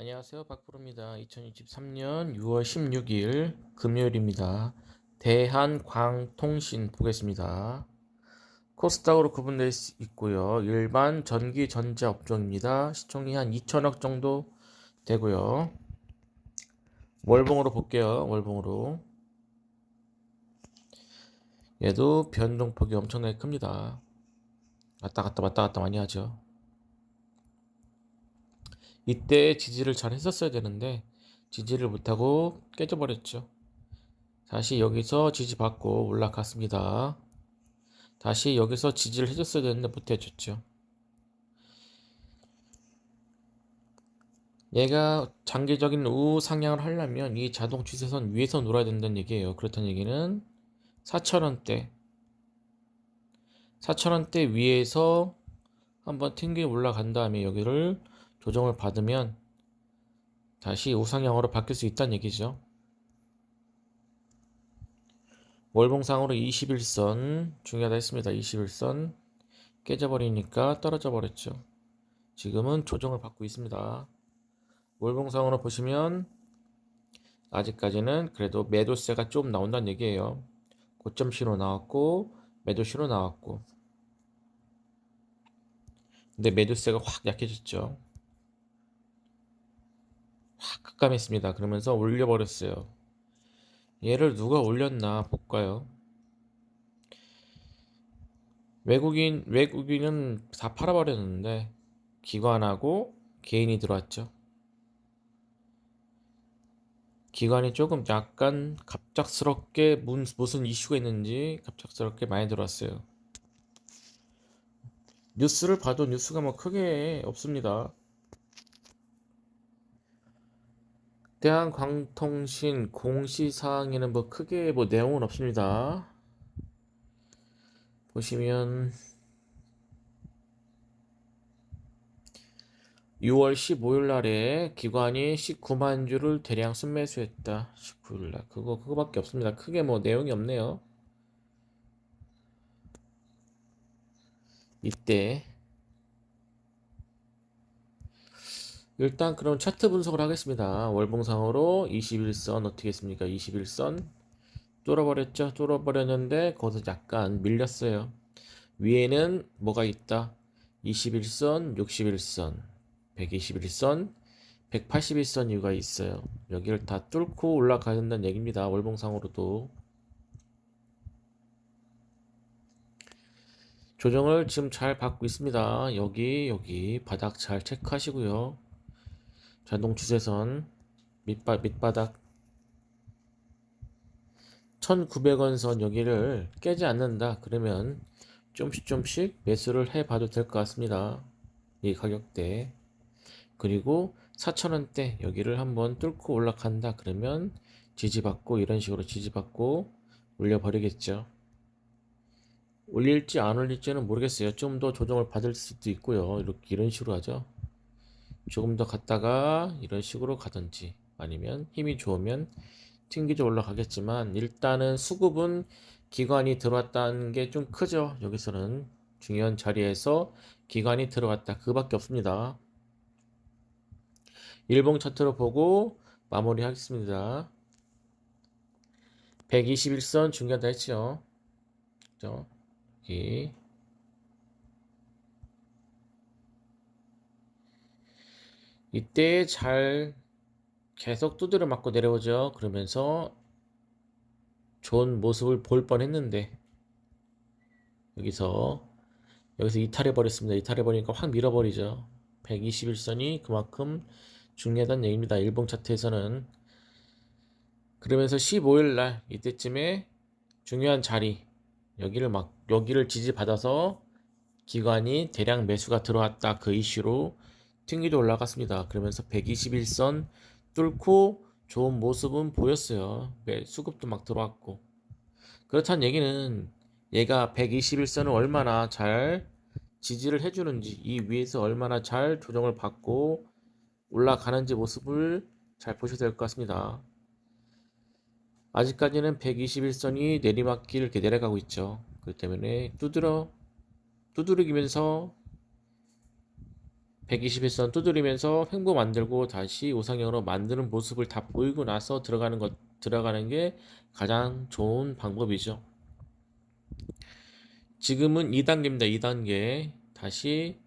안녕하세요. 박프로입니다. 2023년 6월 16일 금요일입니다. 대한광통신 보겠습니다. 코스닥으로 구분되어 있- 있고요. 일반 전기 전자 업종입니다. 시총이 한 2천억 정도 되고요. 월봉으로 볼게요. 월봉으로. 얘도 변동폭이 엄청나게 큽니다. 왔다 갔다 왔다 갔다 많이 하죠. 이때 지지를 잘 했었어야 되는데 지지를 못하고 깨져버렸죠. 다시 여기서 지지받고 올라갔습니다. 다시 여기서 지지를 해줬어야 되는데 못해줬죠. 얘가 장기적인 우상향을 하려면 이 자동 추세선 위에서 놀아야 된다는 얘기예요. 그렇다는 얘기는 4천원대 4천원대 위에서 한번 튕겨 올라간 다음에 여기를 조정을 받으면 다시 우상향으로 바뀔 수 있다는 얘기죠. 월봉상으로 21선 중요하다 했습니다. 21선 깨져버리니까 떨어져 버렸죠. 지금은 조정을 받고 있습니다. 월봉상으로 보시면 아직까지는 그래도 매도세가 좀 나온다는 얘기예요. 고점 신호 나왔고 매도 신호 나왔고 근데 매도세가 확 약해졌죠. 확 급감했습니다. 그러면서 올려버렸어요. 얘를 누가 올렸나 볼까요? 외국인, 외국인은 다 팔아버렸는데, 기관하고 개인이 들어왔죠. 기관이 조금 약간 갑작스럽게 문- 무슨 이슈가 있는지 갑작스럽게 많이 들어왔어요. 뉴스를 봐도 뉴스가 뭐 크게 없습니다. 대한광통신 공시사항에는 뭐 크게 뭐 내용은 없습니다. 보시면 6월 15일 날에 기관이 19만 주를 대량 순매수했다. 19일 날 그거 그거밖에 없습니다. 크게 뭐 내용이 없네요. 이때 일단 그럼 차트 분석을 하겠습니다. 월봉상으로 21선 어떻게 했습니까? 21선 뚫어버렸죠? 뚫어버렸는데 거기서 약간 밀렸어요. 위에는 뭐가 있다? 21선, 61선, 121선, 181선 이유가 있어요. 여기를 다 뚫고 올라가야 된다는 얘기입니다. 월봉상으로도. 조정을 지금 잘 받고 있습니다. 여기, 여기 바닥 잘 체크하시고요. 자동 추세선 밑바, 밑바닥 1900원 선 여기를 깨지 않는다 그러면 좀씩 좀씩 매수를 해 봐도 될 것 같습니다. 이 가격대. 그리고 4,000원대 여기를 한번 뚫고 올라간다 그러면 지지받고 이런 식으로 지지받고 올려버리겠죠. 올릴지 안 올릴지는 모르겠어요. 좀 더 조정을 받을 수도 있고요. 이렇게 이런 식으로 하죠 조금 더 갔다가 이런 식으로 가든지 아니면 힘이 좋으면 튕기져 올라가겠지만 일단은 수급은 기관이 들어왔다는 게 좀 크죠. 여기서는 중요한 자리에서 기관이 들어왔다. 그밖에 없습니다. 일봉 차트로 보고 마무리 하겠습니다. 121선 중요하다 했죠. 그죠? 여기 이때 잘 계속 두드려 맞고 내려오죠. 그러면서 좋은 모습을 볼 뻔했는데 여기서 여기서 이탈해 버렸습니다. 이탈해 버리니까 확 밀어버리죠. 121선이 그만큼 중요하다는 얘기입니다. 일봉 차트에서는 그러면서 15일 날 이때쯤에 중요한 자리 여기를 막 여기를 지지받아서 기관이 대량 매수가 들어왔다 그 이슈로 튕기도 올라갔습니다. 그러면서 121선 뚫고 좋은 모습은 보였어요. 매- 수급도 막 들어왔고. 그렇다는 얘기는 얘가 121선을 얼마나 잘 지지를 해주는지, 이 위에서 얼마나 잘 조정을 받고 올라가는지 모습을 잘 보셔야 될 것 같습니다. 아직까지는 121선이 내리막길 이렇게 내려가고 있죠. 그렇기 때문에 두드러, 두드리면서 121선 두드리면서 횡보 만들고 다시 우상향으로 만드는 모습을 다 보이고 나서 들어가는 것 들어가는 게 가장 좋은 방법이죠. 지금은 2단계입니다. 2단계. 다시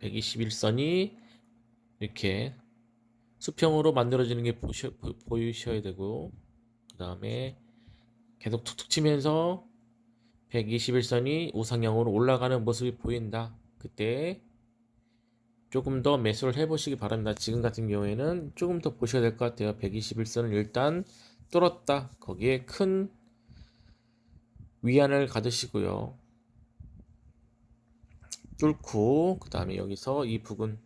121선이 이렇게 수평으로 만들어지는 게 보셔, 보, 보이셔야 되고 그 다음에 계속 툭툭 치면서 121선이 우상향으로 올라가는 모습이 보인다. 그때 조금 더 매수를 해보시기 바랍니다. 지금 같은 경우에는 조금 더 보셔야 될 것 같아요. 121선을 일단 뚫었다. 거기에 큰 위안을 가두시고요. 뚫고 그 다음에 여기서 이 부분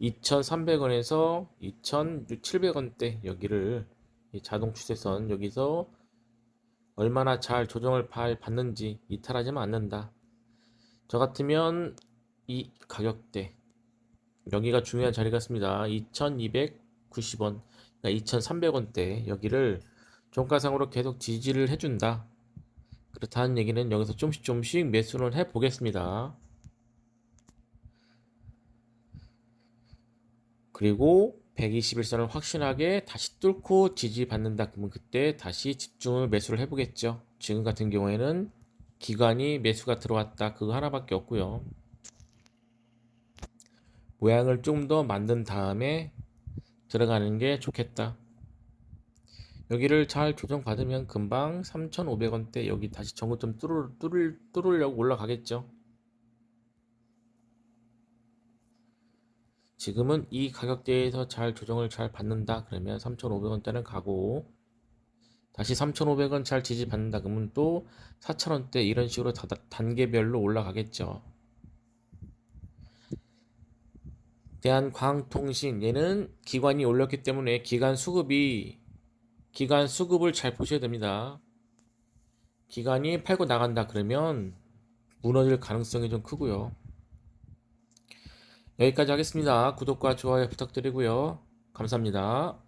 2,300원에서 2,700원대 여기를 이 자동 추세선 여기서 얼마나 잘 조정을 받는지 이탈하지만 않는다. 저 같으면 이 가격대 여기가 중요한 자리 같습니다. 2,290원, 그러니까 2,300원대 여기를 종가상으로 계속 지지를 해준다. 그렇다는 얘기는 여기서 좀씩 좀씩 매수를 해 보겠습니다. 그리고 121선을 확실하게 다시 뚫고 지지받는다 그러면 그때 다시 집중을 매수를 해보겠죠. 지금 같은 경우에는 기관이 매수가 들어왔다 그거 하나밖에 없고요. 모양을 좀 더 만든 다음에 들어가는 게 좋겠다. 여기를 잘 조정받으면 금방 3,500원대 여기 다시 정고점 뚫을, 뚫을, 뚫으려고 올라가겠죠. 지금은 이 가격대에서 잘 조정을 잘 받는다 그러면 3,500원대는 가고 다시 3,500원 잘 지지받는다 그러면 또 4,000원대 이런 식으로 다, 단계별로 올라가겠죠. 대한광통신 얘는 기관이 올렸기 때문에 기관 수급이 기관 수급을 잘 보셔야 됩니다. 기관이 팔고 나간다 그러면 무너질 가능성이 좀 크고요. 여기까지 하겠습니다. 구독과 좋아요 부탁드리고요. 감사합니다.